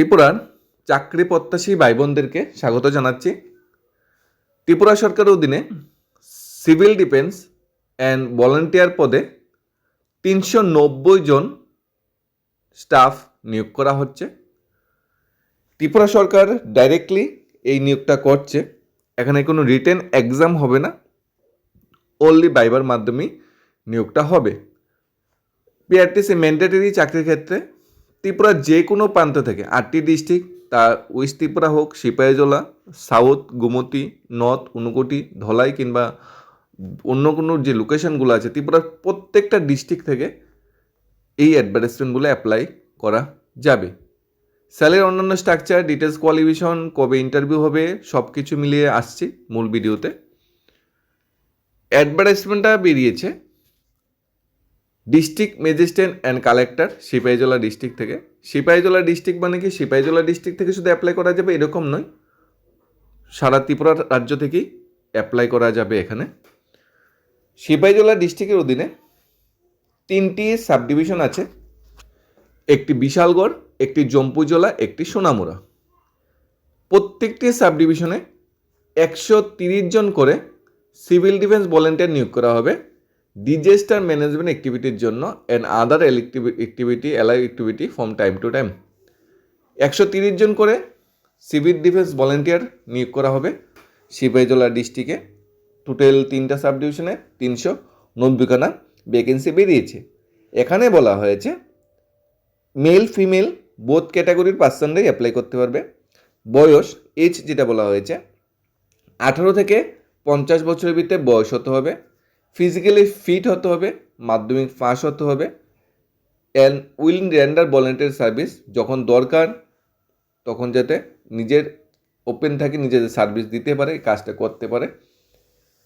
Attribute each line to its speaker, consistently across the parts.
Speaker 1: ত্রিপুরার চাকরি প্রত্যাশী ভাই বোনদেরকে স্বাগত জানাচ্ছি। ত্রিপুরা সরকারের অধীনে সিভিল ডিফেন্স অ্যান্ড ভলান্টিয়ার পদে তিনশো নব্বই জন স্টাফ নিয়োগ করা হচ্ছে। ত্রিপুরা সরকার ডাইরেক্টলি এই নিয়োগটা করছে। এখানে কোনো রিটেন এক্সাম হবে না অনলি বাইবার মাধ্যমেই নিয়োগটা হবে। পিআরটিসি ম্যান্ডেটরি চাকরির ক্ষেত্রে ত্রিপুরার যে কোনো প্রান্ত থেকে আটটি ডিস্ট্রিক্ট, তা ওয়েস্ট ত্রিপুরা হোক, সিপাহীজলা, সাউথ, গোমতী, নর্থ, ঊনকোটি, ধলাই কিংবা অন্য কোনো যে লোকেশনগুলো আছে, ত্রিপুরার প্রত্যেকটা ডিস্ট্রিক্ট থেকে এই অ্যাডভার্টাইজমেন্টগুলো অ্যাপ্লাই করা যাবে। স্যালের অন্যান্য স্ট্রাকচার ডিটেলস কোয়ালিফিকেশন, কবে ইন্টারভিউ হবে সব কিছু মিলিয়ে আসছি মূল ভিডিওতে। অ্যাডভার্টাইজমেন্টটা বেরিয়েছে district magistrate and collector Sipahijala district থেকে। সিপাহীজলা ডিস্ট্রিক্ট মানে কি? সিপাহীজলা ডিস্ট্রিক্ট থেকে শুধু অ্যাপ্লাই করা যাবে এরকম নয়। সারা ত্রিপুরা রাজ্য থেকেই অ্যাপ্লাই করা যাবে এখানে। সিপাহীজলা ডিস্ট্রিক্টের অধীনে তিনটি সাব ডিভিশন আছে। একটি বিশালগড়, একটি জম্পুজলা একটি সোনামুড়া। প্রত্যেকটি সাব ডিভিশনে একশো তিরিশ জন করে সিভিল ডিফেন্স ভলেন্টিয়ার নিয়োগ করা হবে। ডিজেস্টার ম্যানেজমেন্ট অ্যাক্টিভিটির জন্য and other activity ally activity from time to time একশো তিরিশ জন করে সিভিল ডিফেন্স ভলেন্টিয়ার নিয়োগ করা হবে সিপাহীজলা ডিস্ট্রিক্টে টোটাল তিনটা সাব ডিভিশনে তিনশো নব্বইখানা ভ্যাকেন্সি বেরিয়েছে। এখানে বলা হয়েছে মেল ফিমেল বোথ ক্যাটাগরির পার্সনরাই অ্যাপ্লাই করতে পারবে। বয়স এজ যেটা বলা হয়েছে, আঠারো থেকে পঞ্চাশ বছরের ভিতরে বয়স হতে হবে। ফিজিক্যালি ফিট হতে হবে, মাধ্যমিক পাস হতে হবে and will render volunteer service যখন দরকার, তখন যাতে নিজের ওপেন থাকে, নিজেদের সার্ভিস দিতে পারে কাজটা করতে পারে।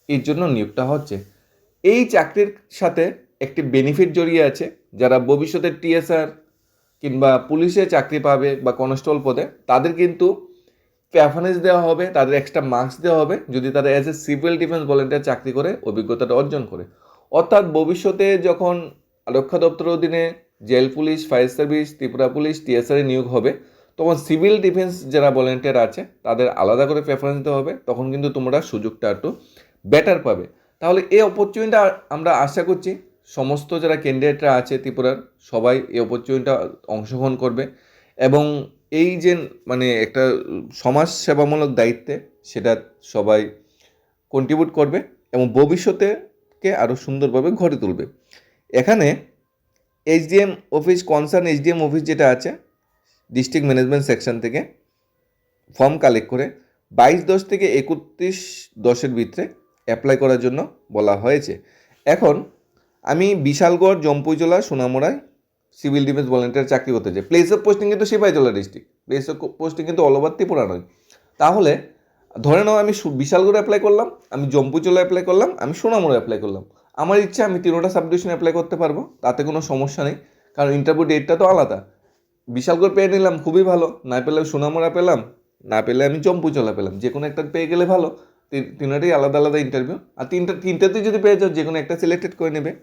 Speaker 1: এর জন্য নিয়োগটা হচ্ছে। এই চাকরির সাথে একটি বেনিফিট জড়িয়ে আছে, যারা ভবিষ্যতে টিএসআর কিংবা পুলিশে চাকরি পাবে বা কনস্টেবল পদে, তাদের কিন্তু প্রেফারেন্স দেওয়া হবে, তাদের এক্সট্রা মার্কস দেওয়া হবে, যদি তারা as a civil defence volunteer চাকরি করে, অভিজ্ঞতাটা অর্জন করে। অর্থাৎ ভবিষ্যতে যখন রক্ষা দপ্তরের অধীনে jail police fire service Tripura police TSR নিয়োগ হবে, তখন সিভিল ডিফেন্স যারা ভলেন্টিয়ার আছে, তাদের আলাদা করে প্রেফারেন্স দেওয়া হবে, তখন কিন্তু তোমরা সুযোগটা একটু বেটার পাবে। তাহলে এই অপরচুনিটিটা আমরা আশা করছি, সমস্ত যারা ক্যান্ডিডেটরা আছে ত্রিপুরার, সবাই এই অপরচুনিটিটা অংশগ্রহণ করবে এবং এই যে মানে একটা সমাজ সেবামূলক দায়িত্বে সেটা সবাই কন্ট্রিবিউট করবে এবং ভবিষ্যতেকে আরও সুন্দরভাবে গড়ে তুলবে। এখানে HDM office concern HDM office যেটা আছে ডিস্ট্রিক্ট ম্যানেজমেন্ট সেকশন থেকে ফর্ম কালেক্ট করে বাইশ দশ থেকে একত্রিশ দশের ভিতরে অ্যাপ্লাই করার জন্য বলা হয়েছে। এখন আমি বিশালগড় জম্পুজলা সোনামুড়ায় সিভিল ডিফেন্স ভলেন্টিয়ার চাকরি করতে চাই প্লেস অফ পোস্টিং কিন্তু Sipahijala district place of posting কিন্তু অল ওভার ত্রিপুরা নয়। তাহলে, ধরে নাও আমি বিশালগড়ে অ্যাপ্লাই করলাম, আমি জম্পুজলা অ্যাপ্লাই করলাম, আমি সোনামুড়া অ্যাপ্লাই করলাম। আমার ইচ্ছা, আমি তিনোটা সাবডিভিশন অ্যাপ্লাই করতে পারব, তাতে কোনো সমস্যা নেই। কারণ ইন্টারভিউ ডেটটা তো আলাদা। বিশালগড় পেয়ে নিলাম, খুবই ভালো। না পেলে সোনামুড়া পেলাম, না পেলে আমি জম্পুজলা পেলাম। যে কোনো একটা পেয়ে গেলে ভালো। তিনটাই আলাদা আলাদা ইন্টারভিউ আর তিনটা তিনটাতেই যদি পেয়ে যাও, যে কোনো একটা সিলেক্টেড করে নেবে।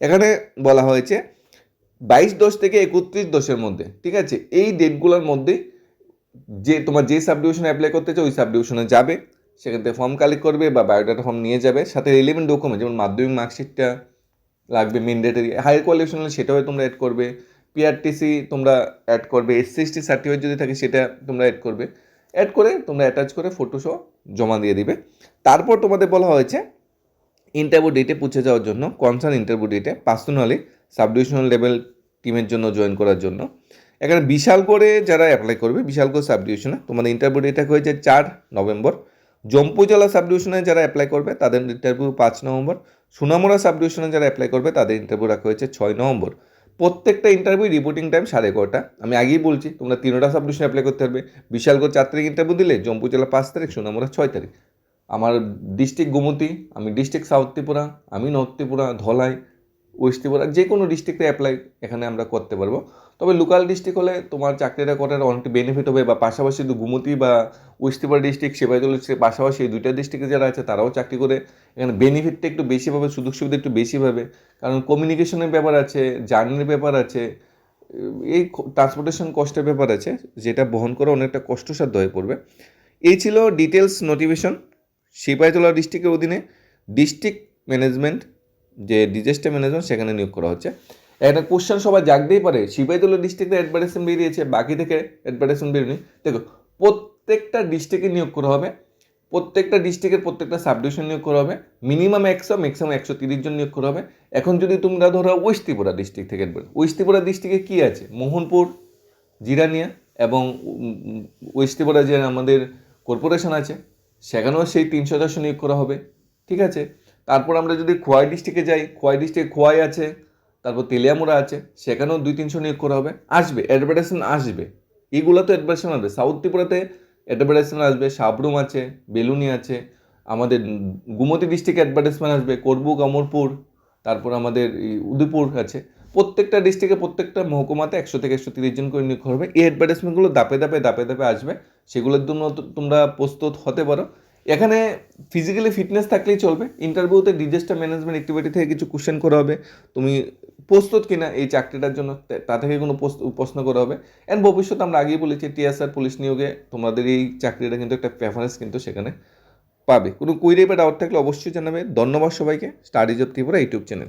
Speaker 1: এখানে বলা হয়েছে বাইশ দশ থেকে একত্রিশ দশের মধ্যে, ঠিক আছে? এই ডেটগুলোর মধ্যে যে তোমার যে সাবডিভিশনে অ্যাপ্লাই করতে চাও, ওই সাবডিভিশনে যাবে। সেখান থেকে ফর্ম কালেক্ট করবে বা বায়োডাটা ফর্ম নিয়ে যাবে। সাথে রিলেভেন্ট ডকুমেন্ট যেমন মাধ্যমিক মার্কশিটটা লাগবে ম্যান্ডেটারি হায়ার কোয়ালিফিকেশন হলে সেটাও তোমরা অ্যাড করবে। পিআরটিসি তোমরা অ্যাড করবে। এসসি এসটি সার্টিফিকেট যদি থাকে, সেটা তোমরা অ্যাড করবে। অ্যাড করে তোমরা অ্যাটাচ করে ফটো সহ জমা দিয়ে দিবে। তারপর তোমাদের বলা হয়েছে ইন্টারভিউ ডেটে পৌঁছে যাওয়ার জন্য কনসার্ন ইন্টারভিউ ডেটে পার্সোনালি সাবডিভিশনাল লেভেল টিমের জন্য জয়েন করার জন্য। এখানে বিশাল করে যারা অ্যাপ্লাই করবে, বিশাল করে সাবডিভিশনে তোমাদের ইন্টারভিউ ডেট হয়েছে চার নভেম্বর। জম্পু জেলা সাবডিভিশনে যারা অ্যাপ্লাই করবে, তাদের ইন্টারভিউ পাঁচ নভেম্বর। সুনামুড়া সাবডিভিশনে যারা অ্যাপ্লাই করবে, তাদের ইন্টারভিউ রাখা হয়েছে ছয় নভেম্বর। প্রত্যেকটা ইন্টারভিউ রিপোর্টিং টাইম সাড়ে এগারোটা। আমি আগেই বলছি, তোমরা তিনোটা সাবডিভিশনে অ্যাপ্লাই করতে পারবে। বিশালগড় চার তারিখ ইন্টারভিউ দিলে জম্পু জেলা পাঁচ তারিখ সুনামুড়া ছয় তারিখ। আমার ডিস্ট্রিক্ট গোমতী, আমি ডিস্ট্রিক্ট সাউথ ত্রিপুরা, আমি নর্থ ত্রিপুরা, ধলাই ওয়েস্ট ত্রিপুরা যে কোনো ডিস্ট্রিক্টে অ্যাপ্লাই এখানে আমরা করতে পারব। তবে লোকাল ডিস্ট্রিক্ট হলে তোমার চাকরিটা করার অনেকটা বেনিফিট হবে বা পাশাপাশি গুমতি বা ওয়েস্ট ত্রিপুরা ডিস্ট্রিক্ট সেবাইদল পাশাপাশি এই দুইটা ডিস্ট্রিক্টে যারা আছে তারাও চাকরি করে। এখানে বেনিফিটটা একটু বেশি পাবে, সুযোগ সুবিধা একটু বেশি পাবে। কারণ কমিউনিকেশনের ব্যাপার আছে জার্নির ব্যাপার আছে, এই ট্রান্সপোর্টেশন কস্টের ব্যাপার আছে, যেটা বহন করা অনেকটা কষ্টসাধ্য হয়ে পড়বে। এই ছিল ডিটেলস নোটিফিকেশন সিপাহীজলা ডিস্ট্রিক্টের অধীনে ডিস্ট্রিক্ট ম্যানেজমেন্ট যে ডিজাস্টার ম্যানেজমেন্ট সেখানে নিয়োগ করা হচ্ছে। একটা কোশ্চেন সবাই জাগতেই পারে সিপাহীজলা ডিস্ট্রিক্টে অ্যাডভার্টাইজমেন্ট বেরিয়েছে, বাকি থেকে অ্যাডভার্টাইজমেন্ট বেরোনি দেখো, প্রত্যেকটা ডিস্ট্রিক্টে নিয়োগ করা হবে, প্রত্যেকটা ডিস্ট্রিক্টের প্রত্যেকটা সাবডিভিশন নিয়োগ করা হবে মিনিমাম একশো ম্যাক্সিমাম একশো তিরিশ জন নিয়োগ করা হবে। এখন যদি তোমরা ধরো ওয়েস্ট ত্রিপুরা ডিস্ট্রিক্ট থেকে ওয়েস্ট ত্রিপুরা ডিস্ট্রিক্টে কী আছে? মোহনপুর, জিরানিয়া এবং ওয়েস্ট ত্রিপুরা যে আমাদের কর্পোরেশন আছে, সেখানেও সেই তিনশো চারশো নিয়োগ করা হবে, ঠিক আছে? তারপর আমরা যদি খোয়াই ডিস্ট্রিক্টে যাই, খোয়াই ডিস্ট্রিক্টে খোয়াই আছে, তারপর তেলিয়ামুড়া আছে, সেখানেও দুই তিনশো নিয়োগ করা হবে। আসবে অ্যাডভার্টাইজমেন্ট আসবে। এগুলো তো অ্যাডভার্টাইজমেন্ট আসবে। সাউথ ত্রিপুরাতে অ্যাডভার্টাইজমেন্ট আসবে সাবরুম আছে, বেলুনি আছে, আমাদের গুমতি ডিস্ট্রিক্টে অ্যাডভার্টাইজমেন্ট আসবে, করবুক, অমরপুর, তারপর আমাদের উদয়পুর আছে। প্রত্যেকটা ডিস্ট্রিক্টে প্রত্যেকটা মহকুমাতে একশো থেকে একশো তিরিশ জন করে নিয়োগ হবে। এই অ্যাডভার্টাইজমেন্টগুলো দাপে দাপে দাপে দাপে আসবে। সেগুলোর জন্য তোমরা প্রস্তুত হতে পারো। এখানে ফিজিক্যালি ফিটনেস থাকলেই চলবে। ইন্টারভিউতে ডিজাস্টার ম্যানেজমেন্ট অ্যাক্টিভিটি থেকে কিছু কোশ্চেন করা হবে। তুমি প্রস্তুত কিনা এই চাকরিটার জন্য, তা- থেকে কোনো প্রশ্ন- করা হবে। অ্যান্ড ভবিষ্যতে আমরা আগেই বলেছি টিএসআর পুলিশ নিয়োগে তোমাদের এই চাকরিটা কিন্তু একটা প্রেফারেন্স কিন্তু সেখানে পাবে। কোনো কুইরে বা ডাউট থাকলে অবশ্যই জানাবে। ধন্যবাদ সবাইকে। Studies of Tripura YouTube channel.